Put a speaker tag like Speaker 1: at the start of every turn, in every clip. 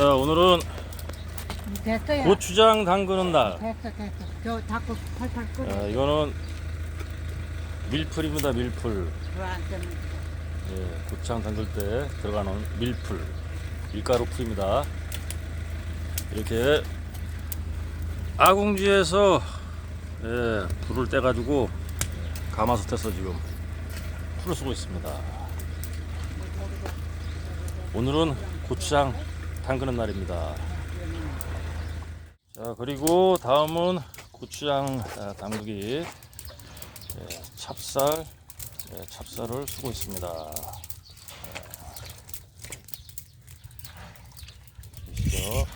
Speaker 1: 자 오늘은
Speaker 2: 됐어요.
Speaker 1: 고추장 담그는 날.
Speaker 2: 됐어, 됐어. 저 닭고 팔팔 끓여.
Speaker 1: 자, 이거는 밀풀입니다. 밀풀. 예, 고추장 담글 때 들어가는 밀풀. 밀가루 풀입니다. 이렇게 아궁지에서 예, 불을 떼가지고 가마솥에서 지금 풀을 쓰고 있습니다. 오늘은 고추장 담그는 날입니다. 자 그리고 다음은 고추장 아, 담그기 예, 찹쌀 예, 찹쌀을 쓰고 있습니다. 예. 보시죠.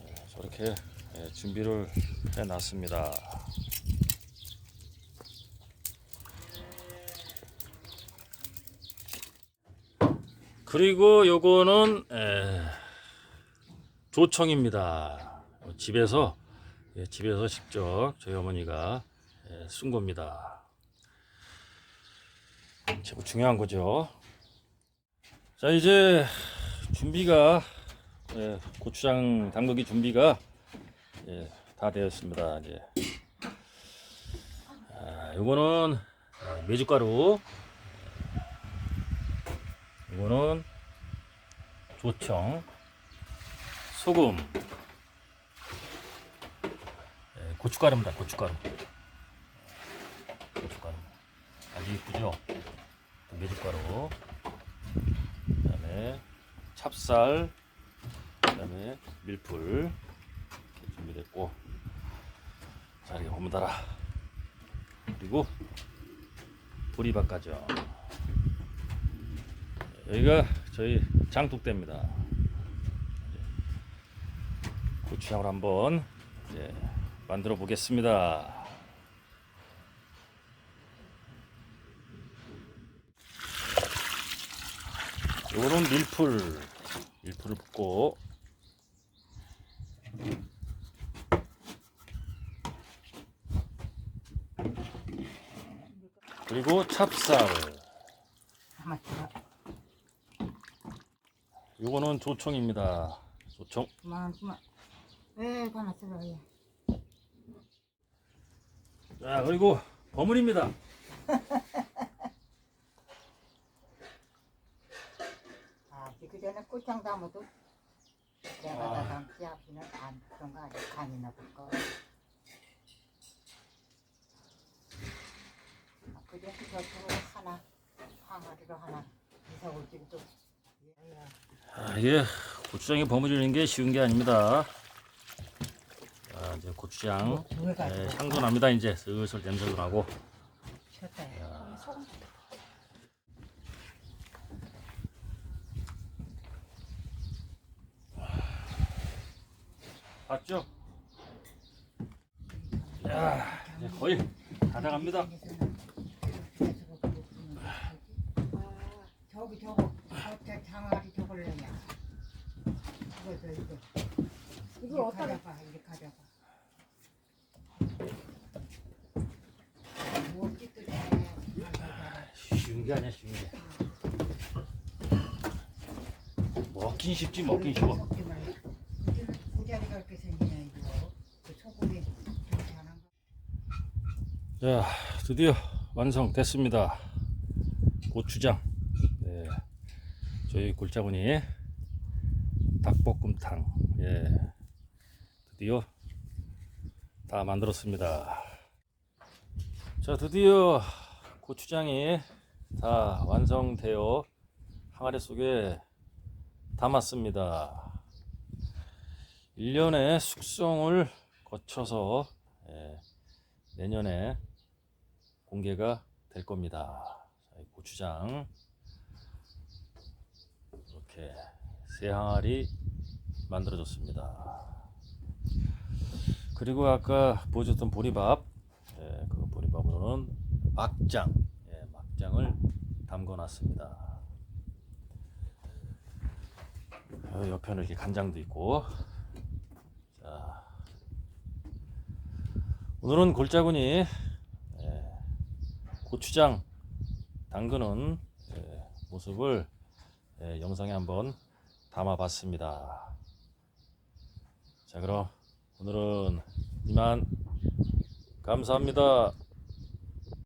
Speaker 1: 예, 저렇게 예, 준비를 해놨습니다. 그리고 요거는 에, 조청입니다. 집에서 예, 집에서 직접 저희 어머니가 예, 쓴 겁니다. 제일 중요한 거죠. 자 이제 준비가 예, 고추장 담그기 준비가 예, 다 되었습니다. 이제 아, 요거는 아, 메주가루 이거는 조청, 소금, 예, 고춧가루입니다. 고춧가루. 고춧가루. 아주 이쁘죠? 메주가루. 그 다음에 찹쌀. 그 다음에 밀풀. 이렇게 준비됐고. 자 이렇게 달아. 그리고 보리밥까지요. 여기가 저희 장독대입니다. 고추장을 한번 이제 만들어 보겠습니다. 요거는 밀풀, 밀풀을 붓고 그리고 찹쌀.
Speaker 2: 가만 있어.
Speaker 1: 요거는 조청입니다. 조청.
Speaker 2: 그만, 그만. 에, 가만 있어. 예.
Speaker 1: 자, 그리고 버무립니다.
Speaker 2: 아, 그 전에 꽃장 담아도 내가
Speaker 1: 아.
Speaker 2: 다 담지 앞이는 안 그런 거 아니야. 간이나 볼까. 아, 그 전에 저쪽으로 하나, 항아리로 하나, 이사올 집도. 야,
Speaker 1: 아, 이게 고추장이 버무리는 게 쉬운 게 아닙니다. 자, 이제 고추장 예, 향도 납니다. 이제 슬슬 냄새도 나고. 봤죠? 야, 이제 거의 다 돼갑니다.
Speaker 2: 저기 저거 저 장아리 저걸 내냐 이거 저 이거 이거 어디다 가져봐 이리 가져봐 뭐 찍듯이
Speaker 1: 쉬운 게 아니야, 쉬운 게. 먹긴 쉽지, 먹긴 쉬워.
Speaker 2: 이렇게 생기냐 이거 그 소금이 괜찮은 거
Speaker 1: 자, 드디어 완성됐습니다. 고추장. 네. 저희 골짜분이 닭볶음탕. 예. 드디어 다 만들었습니다. 자, 드디어 고추장이 다 완성되어 항아리 속에 담았습니다. 1년의 숙성을 거쳐서 예, 내년에 공개가 될 겁니다. 고추장 이렇게 세 항아리 만들어졌습니다. 그리고 아까 보여줬던 보리밥, 예, 그 보리밥으로는 막장, 예, 막장을 담궈놨습니다. 어, 옆에는 이렇게 간장도 있고, 자, 오늘은 골짜구니 예, 고추장 담그는 예, 모습을 예, 영상에 한번 담아봤습니다. 자, 그럼 오늘은 이만 감사합니다.